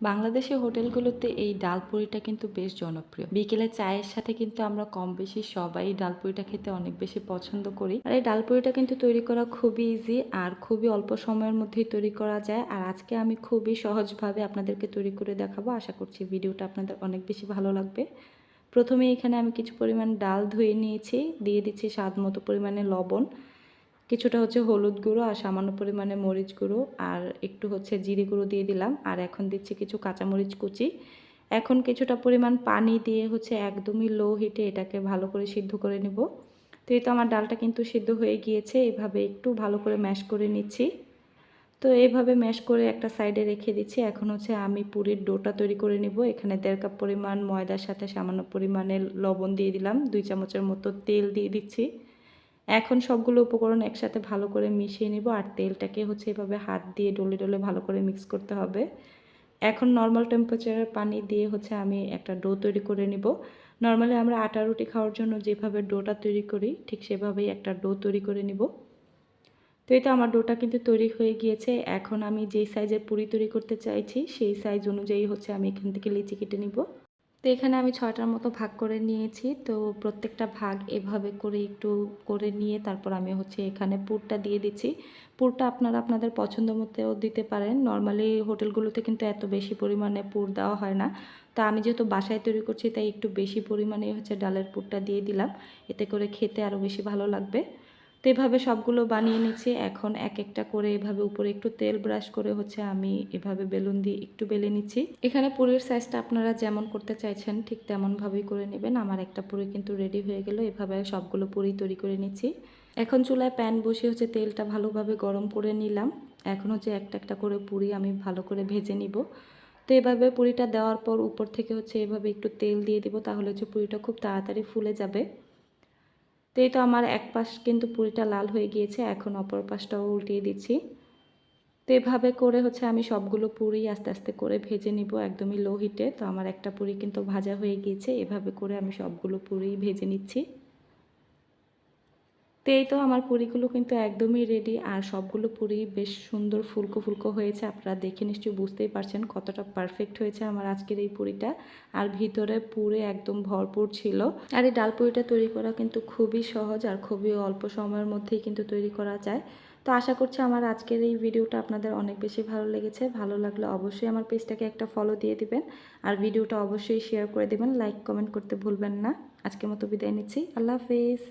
বাংলাদেশের হোটেলগুলোতে এই ডাল পুরিটা কিন্তু বেশ জনপ্রিয়। বিকেলে চায়ের সাথে কিন্তু আমরা কম বেশি সবাই ডাল পুরিটা খেতে অনেক বেশি পছন্দ করি। আর এই ডাল পুরিটা কিন্তু তৈরি করা খুবই ইজি আর খুবই অল্প সময়ের মধ্যেই তৈরি করা যায়। আর আজকে আমি খুবই সহজভাবে আপনাদেরকে তৈরি করে দেখাবো। আশা করছি ভিডিওটা আপনাদের অনেক বেশি ভালো লাগবে। প্রথমে এখানে আমি কিছু পরিমাণ ডাল ধুয়ে নিয়েছি। দিয়ে দিচ্ছি স্বাদ মতো পরিমাণে লবণ। কিছুটা হচ্ছে হলুদ গুঁড়ো আর সামান্য পরিমাণে মরিচ গুঁড়ো আর একটু হচ্ছে জিরে গুঁড়ো দিয়ে দিলাম। আর এখন দিচ্ছি কিছু কাঁচামরিচ কুচি। এখন কিছুটা পরিমাণ পানি দিয়ে হচ্ছে একদমই লো হিটে এটাকে ভালো করে সিদ্ধ করে নেব। তো এই তো আমার ডালটা কিন্তু সিদ্ধ হয়ে গিয়েছে, এভাবে একটু ভালো করে ম্যাশ করে নিচ্ছি। তো এইভাবে ম্যাশ করে একটা সাইডে রেখে দিচ্ছি। এখন হচ্ছে আমি পুরীর ডোটা তৈরি করে নিব। এখানে দেড় কাপ পরিমাণ ময়দার সাথে সামান্য পরিমাণে লবণ দিয়ে দিলাম। দুই চামচের মতো তেল দিয়ে দিচ্ছি। এখন সবগুলো উপকরণ একসাথে ভালো করে মিশিয়ে নেব আর তেলটাকে হচ্ছে এভাবে হাত দিয়ে ডলে ডলে ভালো করে মিক্স করতে হবে। এখন নর্মাল টেম্পারেচারের পানি দিয়ে হচ্ছে আমি একটা ডো তৈরি করে নিব। নর্মালি আমরা আটা রুটি খাওয়ার জন্য যেভাবে ডোটা তৈরি করি, ঠিক সেভাবেই একটা ডো তৈরি করে নিব। তো এই তো আমার ডোটা কিন্তু তৈরি হয়ে গিয়েছে। এখন আমি যেই সাইজের পুরি তৈরি করতে চাইছি, সেই সাইজ অনুযায়ী হচ্ছে আমি এখান থেকে লিচি কেটে নিব। তো এখানে আমি ছয়টার মতো ভাগ করে নিয়েছি। তো প্রত্যেকটা ভাগ এভাবে করে একটু করে নিয়ে তারপর আমি হচ্ছে এখানে পুরটা দিয়ে দিচ্ছি। পুরটা আপনারা আপনাদের পছন্দ মতেও দিতে পারেন। নর্মালি হোটেলগুলোতে কিন্তু এত বেশি পরিমাণে পুর দেওয়া হয় না। তা আমি যেহেতু বাসায় তৈরি করছি, তাই একটু বেশি পরিমাণে হচ্ছে ডালের পুরটা দিয়ে দিলাম। এতে করে খেতে আরও বেশি ভালো লাগবে। তো এভাবে সবগুলো বানিয়ে নিচ্ছি। এখন এক একটা করে এভাবে উপরে একটু তেল ব্রাশ করে হচ্ছে আমি এভাবে বেলুন দিয়ে একটু বেলে নিচ্ছি। এখানে পুরীর সাইজটা আপনারা যেমন করতে চাইছেন ঠিক তেমনভাবেই করে নেবেন। আমার একটা পুরি কিন্তু রেডি হয়ে গেল, এভাবে সবগুলো পুরি তৈরি করে নিচ্ছি। এখন চুলায় প্যান বসিয়ে হচ্ছে তেলটা ভালোভাবে গরম করে নিলাম। এখন হচ্ছে একটা একটা করে পুরি আমি ভালো করে ভেজে নিব। তো এভাবে পুরিটা দেওয়ার পর উপর থেকে হচ্ছে এভাবে একটু তেল দিয়ে দিব, তাহলে হচ্ছে পুরিটা খুব তাড়াতাড়ি ফুলে যাবে। তো এই তো আমার এক পাশ কিন্তু পুরিটা লাল হয়ে গিয়েছে, এখন অপর পাশটাও উল্টিয়ে দিচ্ছি। তো এভাবে করে হচ্ছে আমি সবগুলো পুরি আস্তে আস্তে করে ভেজে নিব একদমই লো হিটে তো আমার একটা পুরি কিন্তু ভাজা হয়ে গিয়েছে, এভাবে করে আমি সবগুলো পুরি ভেজে নিচ্ছি। তো এই তো আমার পুরিগুলো কিন্তু একদমই রেডি আর সবগুলো পুরি বেশ সুন্দর ফুলকো ফুলকো হয়েছে। আপনারা দেখে নিশ্চয়ই বুঝতেই পারছেন কতটা পারফেক্ট হয়েছে আমার আজকের এই পুরিটা। আর ভিতরে পুরে একদম ভরপুর ছিল। আর এই ডাল পুরিটা তৈরি করা কিন্তু খুবই সহজ আর খুবই অল্প সময়ের মধ্যেই কিন্তু তৈরি করা যায়। তো আশা করছি আমার আজকের এই ভিডিওটা আপনাদের অনেক বেশি ভালো লেগেছে। ভালো লাগলে অবশ্যই আমার পেজটাকে একটা ফলো দিয়ে দিবেন। আর ভিডিওটা অবশ্যই শেয়ার করে দেবেন। লাইক কমেন্ট করতে ভুলবেন না। আজকের মতো বিদায় নিচ্ছি। আল্লাহ হাফেজ।